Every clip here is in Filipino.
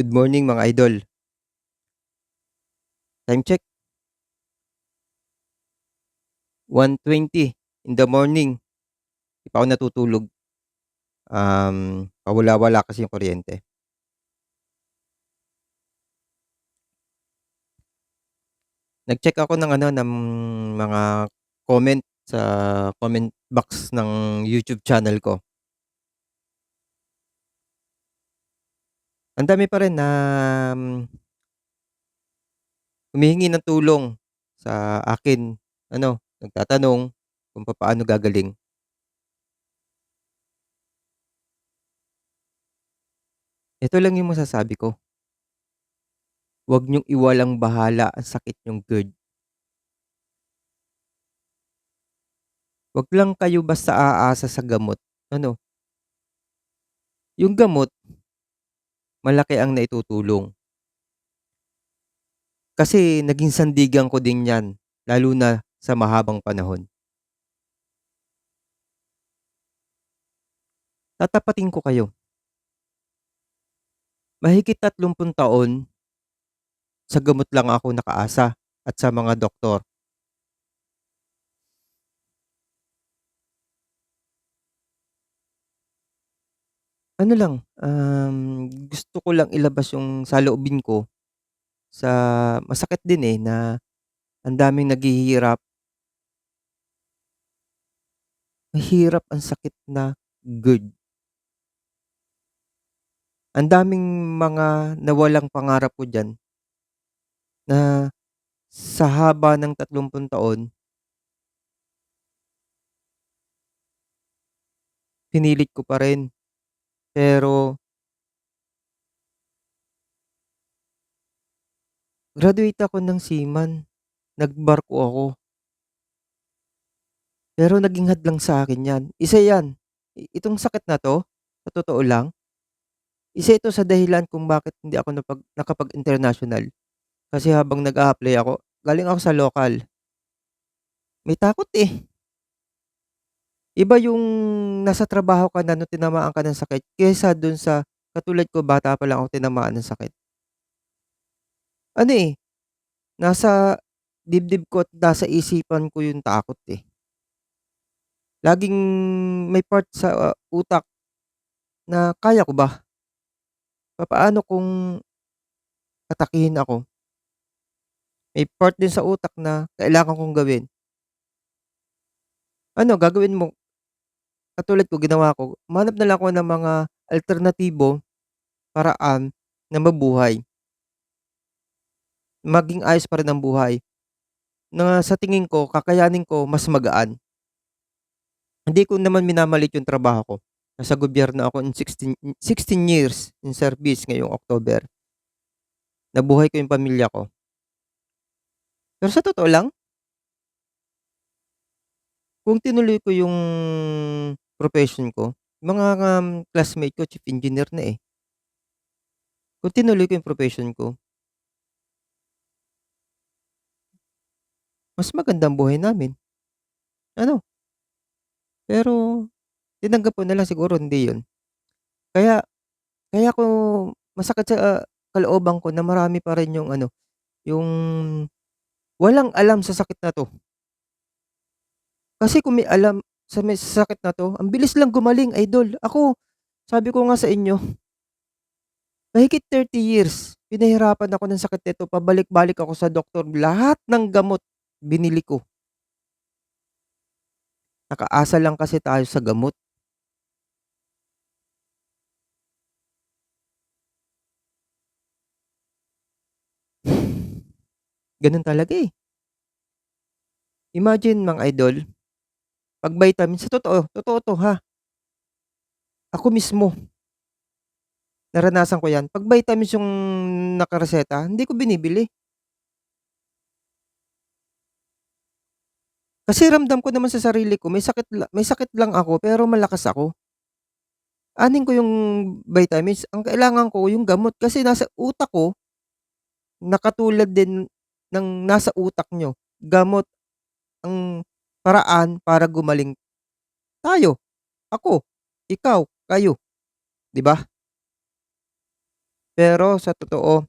Good morning mga idol. Time check. 1:20 in the morning. 'Di pa ako natutulog. Um, pawala-wala kasi yung kuryente. Nag-check ako ng ano, ng mga comment sa comment box ng YouTube channel ko. Ang dami pa rin na hmm humihingi ng tulong sa akin, ano, nagtatanong kung papaano gagaling. Ito lang yung masasabi ko. Huwag niyong iwalang-bahala ang sakit niyong GERD. Wag lang kayo basta aasa sa gamot, ano. Yung gamot malaki ang naitutulong. Kasi naging sandigan ko din 'yan, lalo na sa mahabang panahon. Tatapatin ko kayo. Mahigit 30 taon sa gamot lang ako nakaasa at sa mga doktor. Ano lang, um, gusto ko lang ilabas yung saloobin ko sa masakit din, eh, na ang daming naghihirap. Mahirap ang sakit na GERD. Ang daming mga nawalang pangarap ko diyan. Na sa haba ng 30 taon pinilit ko pa rin. Pero graduate ako ng seaman, nagbarko ako. Pero naging hadlang sa'kin 'yan. Isa 'yan, itong sakit na 'to, sa totoo lang, isa ito sa dahilan kung bakit hindi ako napag nakapag-international. Kasi habang nag-a-apply ako galing ako sa lokal. May takot, eh. Iba yung nasa trabaho ka na nung tinamaan ka ng sakit kaysa dun sa katulad ko bata pa lang ako tinamaan ng sakit. Ano, eh, nasa dibdib ko at nasa isipan ko yung takot, eh. Laging may part sa utak na kaya ko ba? Papaano kung atakihin ako? May part din sa utak na kailangan kong gawin. Ano gagawin mo? Katulad ko ginawa ko, humanap na lang ako ng mga alternatibo, paraan na mabuhay. Maging ayos pa rin ang buhay. Na sa tingin ko kakayanin ko mas magaan. Hindi ko naman minamalit yung trabaho ko. Nasa gobyerno ako in 16 16 years in service ngayong October. Nabuhay ko yung pamilya ko. Pero sa totoo lang kung tinuloy ko yung profession ko, mga, um, classmate ko chief engineer na, eh. Kung tinuloy ko yung profession ko mas maganda ang buhay namin. Ano? Pero tinanggap ko na lang siguro hindi yun. Kaya kaya ko masakit sa kalooban ko na marami pa rin yung ano, yung walang alam sa sakit na 'to. Kasi kung may alam sa may sakit na 'to, ang bilis lang gumaling idol. Ako, sabi ko nga sa inyo mahigit 30 years pinahirapan ako ng sakit nito, pabalik-balik ako sa doktor, lahat ng gamot binili ko. Nakaasa lang kasi tayo sa gamot. Ganun talaga, eh. Imagine mga idol, 'pag vitamins sa totoo, totoo 'to, ha. Ako mismo. Naranasan ko 'yan, 'pag vitamins yung nakareseta, hindi ko binibili. Kasi ramdam ko naman sa sarili ko may sakit may sakit lang ako pero malakas ako. Aanhin ko yung vitamins, ang kailangan ko yung gamot kasi nasa utak ko na katulad din ng nasa utak niyo, gamot ang paraan para gumaling tayo, ako, ikaw, kayo, 'di ba? Pero sa totoo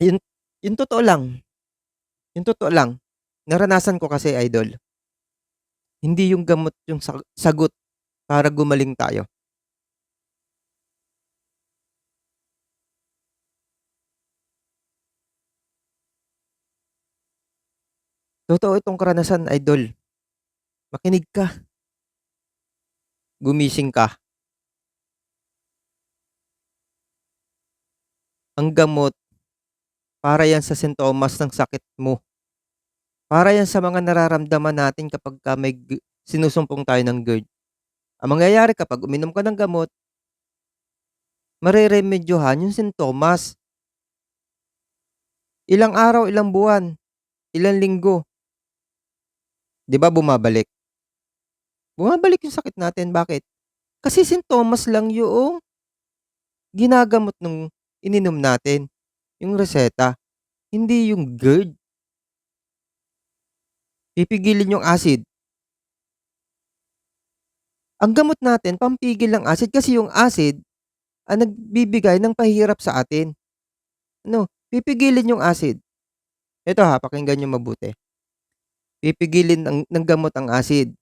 Yun yung totoo lang. Yung totoo lang. Naranasan ko kasi idol. Hindi yung gamot yung sa sagot para gumaling tayo. Totoo itong karanasan idol. Makinig ka. Gumising ka. Ang gamot para yan sa sintomas ng sakit mo. Para yan sa mga nararamdaman natin kapagka may gi sinusumpong tayo ng GERD. Ang mangyayari kapag uminom ka ng gamot mareremedyohan yung sintomas. Ilang araw, ilang buwan, ilang linggo. 'Di ba bumabalik? Bumabalik yung sakit natin, bakit? Kasi sintomas lang yoong ginagamot nung ininom natin, yung reseta, hindi yung GERD. Pipigilin yung acid. Ang gamot natin pampigil ng acid kasi yung acid ang nagbibigay ng pahirap sa atin. Ano, pipigilin yung acid. Eto ha, pakinggan niyo mabuti. Pipigilin ng ng gamot ang acid.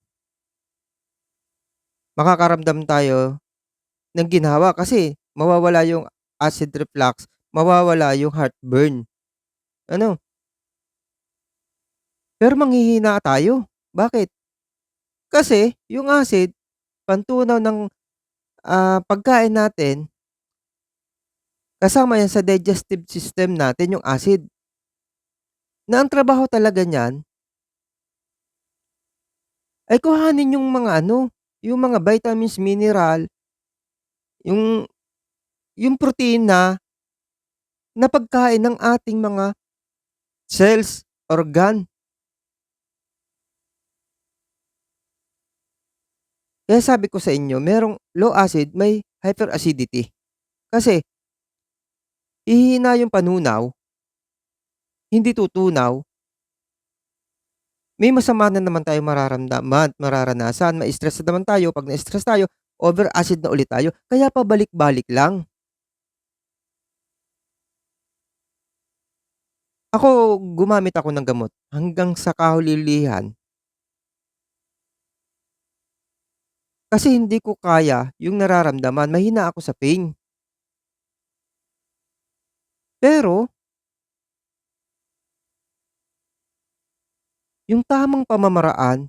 Makakaramdam tayo ng ginhawa kasi mawawala yung acid reflux, mawawala yung heartburn. Ano? Pero manghihina tayo. Bakit? Kasi yung acid pantunaw ng, ah, pagkain natin kasama yan sa digestive system natin yung acid. Na ang trabaho talaga niyan ay kuhanin yung mga ano, yung mga vitamins, mineral, yung yung protina na pagkain ng ating mga cells, organ. Kaya sabi ko sa inyo merong low acid, may hyperacidity. Kasi hihina yung panunaw hindi tutunaw may masama na naman tayong mararamdaman mararanasan, ma-stress na naman tayo, 'pag na-stress tayo, over acid na ulit tayo, kaya pabalik-balik lang. Ako, gumamit ako ng gamot. Hanggang sa kahulihan Kasi hindi ko kaya yung nararamdaman, mahina ako sa pain. Pero yung tamang pamamaraan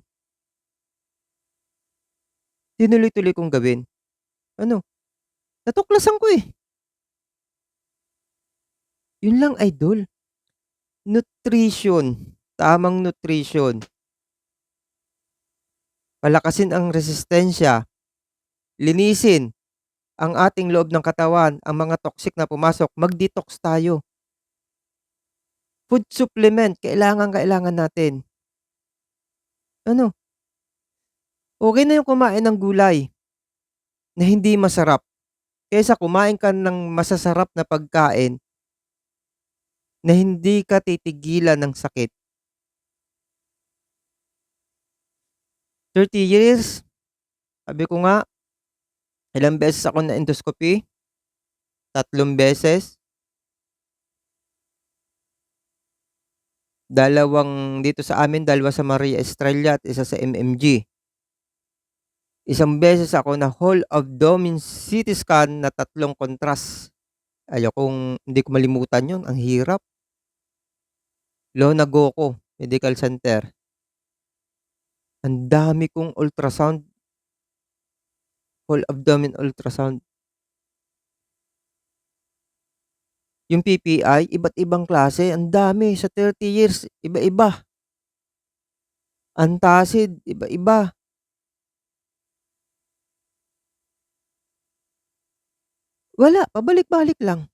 tinuloy-tuloy kong gawin. Ano, natuklasan ko, eh. Yun lang idol. Nutrition, tamang nutrition. Palakasin ang resistensya. Linisin ang ating loob ng katawan, ang mga toxic na pumasok, mag-detox tayo. Food supplement, kailangang-kailangan natin. Ano? Okey na yung kumain ng gulay na hindi masarap, kaysa kumain ka ng masasarap na pagkain na hindi ka titigilan ng sakit. 30 years, sabi ko nga, ilang beses ako na-endoscopy, tatlong beses. Dalawang dito sa amin, dalawa sa Maria Estrella at isa sa MMG. Isang beses ako na whole abdomen CT scan na tatlong contrast. Ayokong hindi ko malimutan yun, ang hirap. Lona Goco Medical Center. Ang dami kong ultrasound. Whole abdomen ultrasound. Yung PPI, iba't ibang klase, ang dami sa 30 years, iba-iba. Antacid, iba-iba. Wala, pabalik-balik lang.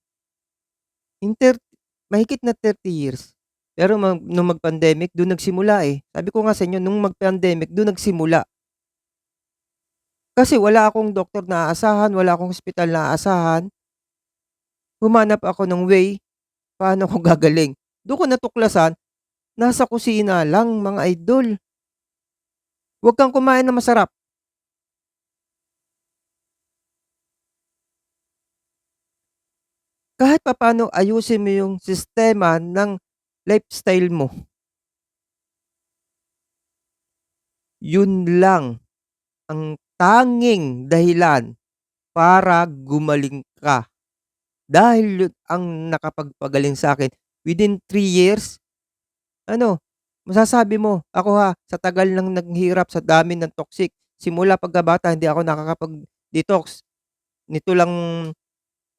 In thir mahigit na 30 years. Pero mag nung mag-pandemic dun nagsimula, eh. Sabi ko nga sa inyo nung mag-pandemic dun nagsimula. Kasi wala akong doktor na aasahan, wala akong ospital na aasahan humanap ako ng way paano ko gagaling. Doon ko natuklasan, nasa kusina lang mga idol. Huwag kang kumain na masarap. Kahit papano ayusin mo yung sistema ng lifestyle mo. Yun lang ang tanging dahilan para gumaling ka dahil ang nakapagpagaling sa'kin within 3 years. Ano, masasabi mo, ako ha, sa tagal ng naghirap sa dami ng toxic, simula pagkabata hindi ako nakakapag-detox. Nito lang,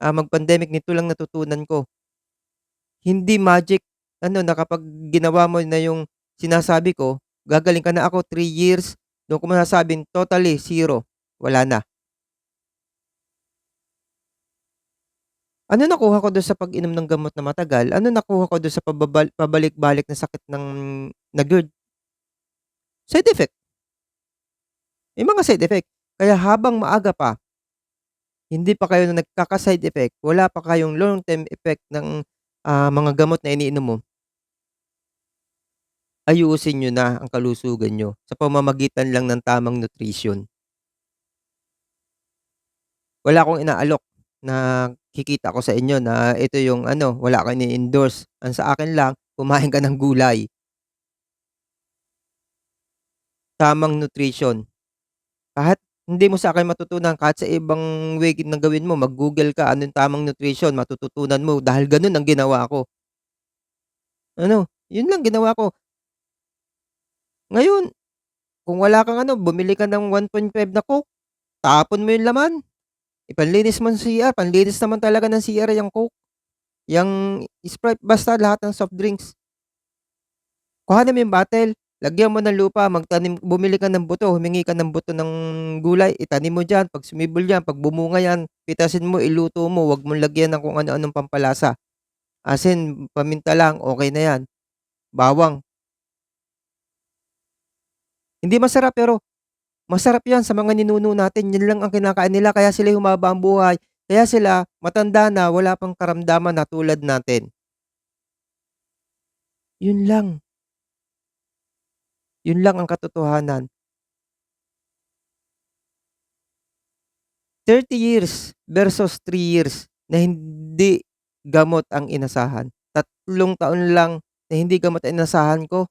ah, mag-pandemic nito lang natutunan ko. Hindi magic ano na ginawa mo na yung sinasabi ko, gagaling ka na. Ako 3 years, dun ko masasabing totally zero, wala na. Ano nakuha ko dun sa pag-inom ng gamot na matagal, ano nakuha ko dun sa pababal pabalik-balik na sakit ng na GERD? Side effect. May mga side effect. Kaya habang maaga pa hindi pa kayo nagkaka-side effect, wala pa kayong long term effect ng, ah, mga gamot na iniinom mo ayusin niyo na ang kalusugan niyo sa pamamagitan lang ng tamang nutrisyon. Wala akong inaalok na kikita ko sa inyo na ito yung ano, wala akong ini-endorse. Ang sa akin lang, kumain ka ng gulay. Tamang nutrition. Kahit hindi mo sa'kin matutunan kahit sa ibang way na gawin mo, mag-Google ka, ano yung tamang nutrition, matututunan mo dahil gano'n ang ginawa ko. Ano, yun lang ginawa ko. Ngayon, kung wala kang ano, bumili ka ng 1.5 na Coke, tapon mo yung laman. Ipanlinis mo ng CR, panlinis naman talaga ng CR yang Coke, yang Sprite, basta lahat ng soft drinks. Kuhanin mo yung bottle, lagyan mo ng lupa, magtanim bumili ka ng buto, humingi ka ng buto ng gulay, itanim mo diyan, 'pag sumibol yan, 'pag bumunga yan, pitasin mo, iluto mo, 'wag mong lagyan ng kung ano-anong pampalasa. Asin, paminta lang, okey na yan. Bawang. Hindi masarap pero masarap 'yan sa mga ninuno natin, 'yan lang ang kinakain nila kaya sila'y humaba ang buhay, kaya sila matanda na wala pang karamdaman na tulad natin. Yun lang. Yun lang ang katotohanan. 30 years versus 3 years na hindi gamot ang inasahan. Tatlong taon lang na hindi gamot ang inasahan ko.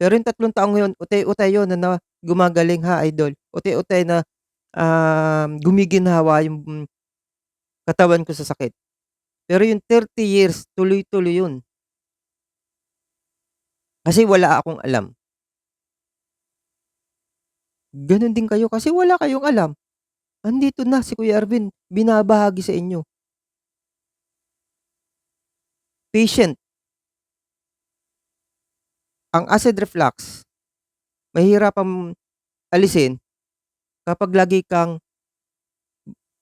Pero yung tatlong taong yun, utay-utay yun na gumagaling ha, idol. Utay-utay na, um, gumiginhawa yung katawan ko sa sakit. Pero yung 30 years, tuloy-tuloy yun. Kasi wala akong alam. Gano'n din kayo kasi wala kayong alam. Andito na si Kuya Arvin, binabahagi sa inyo. Patient. Ang acid reflux, mahihirapang alisin kapag lagi kang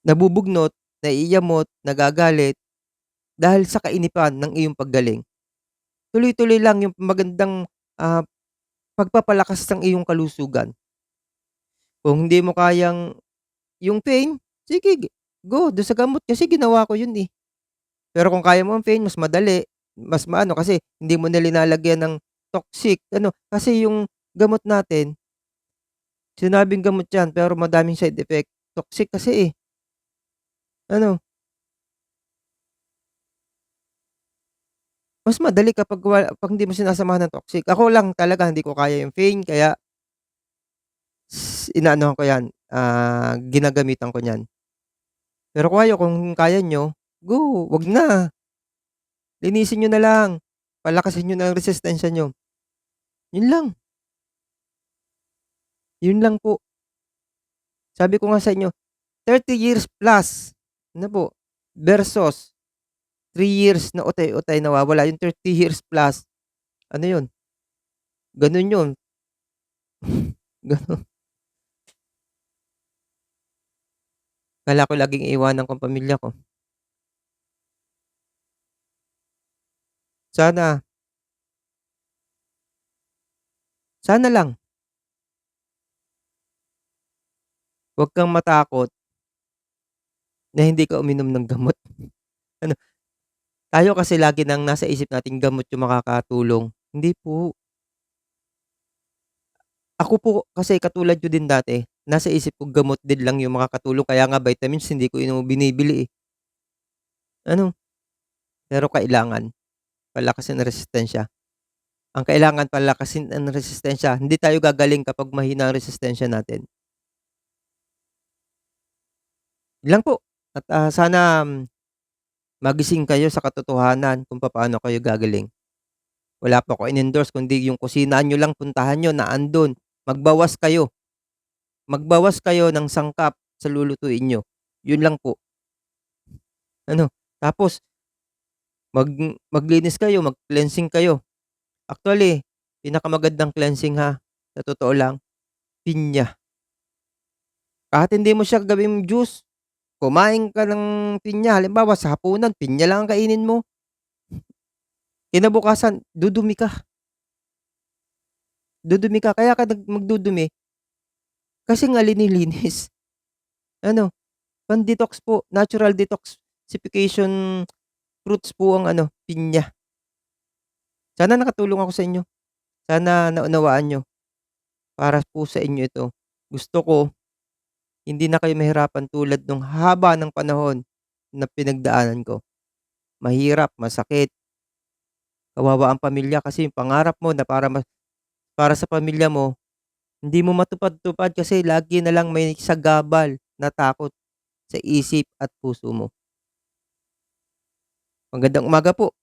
nabubugnot, naiiyamot, nagagalit dahil sa kainipan ng iyong paggaling. Tuloy-tuloy lang yung magandang, ah, pagpapalakas ng iyong kalusugan. Kung hindi mo kayang yung pain, sige go dun sa gamot kasi ginawa ko yun, eh. Pero kung kaya mo ang pain mas madali, mas maano kasi hindi mo na linalagyan ng toxic ano, kasi yung gamot natin sinabing gamot yan pero madaming side effect, toxic kasi, eh. Ano? Mas madali kapag 'pag hindi mo sinasamahan ng toxic. Ako lang talaga hindi ko kaya yung pain kaya inaanuhan ko yan, ah, ginagamitan ko niyan. Pero kung kung kaya niyo, go, 'wag na. Linisin niyo na lang, palakasin niyo na ang resistensya niyo. Yun lang. Yun lang po. Sabi ko nga sa inyo, 30 years plus, ano po, versus 3 years na utay-utay nawawala, yung 30 years plus, ano yun, ganun yun. Gano'n. Akala ko laging iiwanan ko pamilya ko. Sana. Sana lang. Huwag kang matakot na hindi ka uminom ng gamot. Ano, tayo kasi lagi ng nasa isip natin gamot yung makakatulong, hindi po. Ako po kasi katulad niyo din dati, nasa isip ko gamot din lang yung makakatulong kaya nga vitamins hindi ko inu binibili, eh. Ano Pero kailangan palakasin ang resistensya. Ang kailangan palakasin ang resistensya, hindi tayo gagaling kapag mahina ang resistensya natin. Yun lang po at, ah, sana, hmm, magising kayo sa katotohanan kung papaano kayo gagaling. Wala po ako in-endorse kundi yung kusina niyo lang puntahan niyo na andun, magbawas kayo. Magbawas kayo ng sangkap sa lulutuin niyo, yun lang po. Ano, tapos mag maglinis kayo, mag-cleansing kayo. Actually, pinakamagandang cleansing ha, sa totoo lang, pinya. Kahit hindi mo siya gawing juice, kumain ka ng pinya halimbawa sa hapunan pinya lang ang kainin mo. Kinabukasan dudumi ka. Dudumi ka, kaya ka magdudumi kasi nga linilinis. Ano, pan-detox po, natural detoxification fruits po ang ano, pinya. Sana nakatulong ako sa inyo. Sana naunawaan niyo. Para po sa inyo ito. Gusto ko, hindi na kayo mahirapan tulad nung haba ng panahon na pinagdaanan ko. Mahirap, masakit. Kawawa ang pamilya kasi yung pangarap mo na para ma para sa pamilya mo, hindi mo matupad-tupad kasi lagi na lang may sagabal na takot sa isip at puso mo. Magandang umaga po.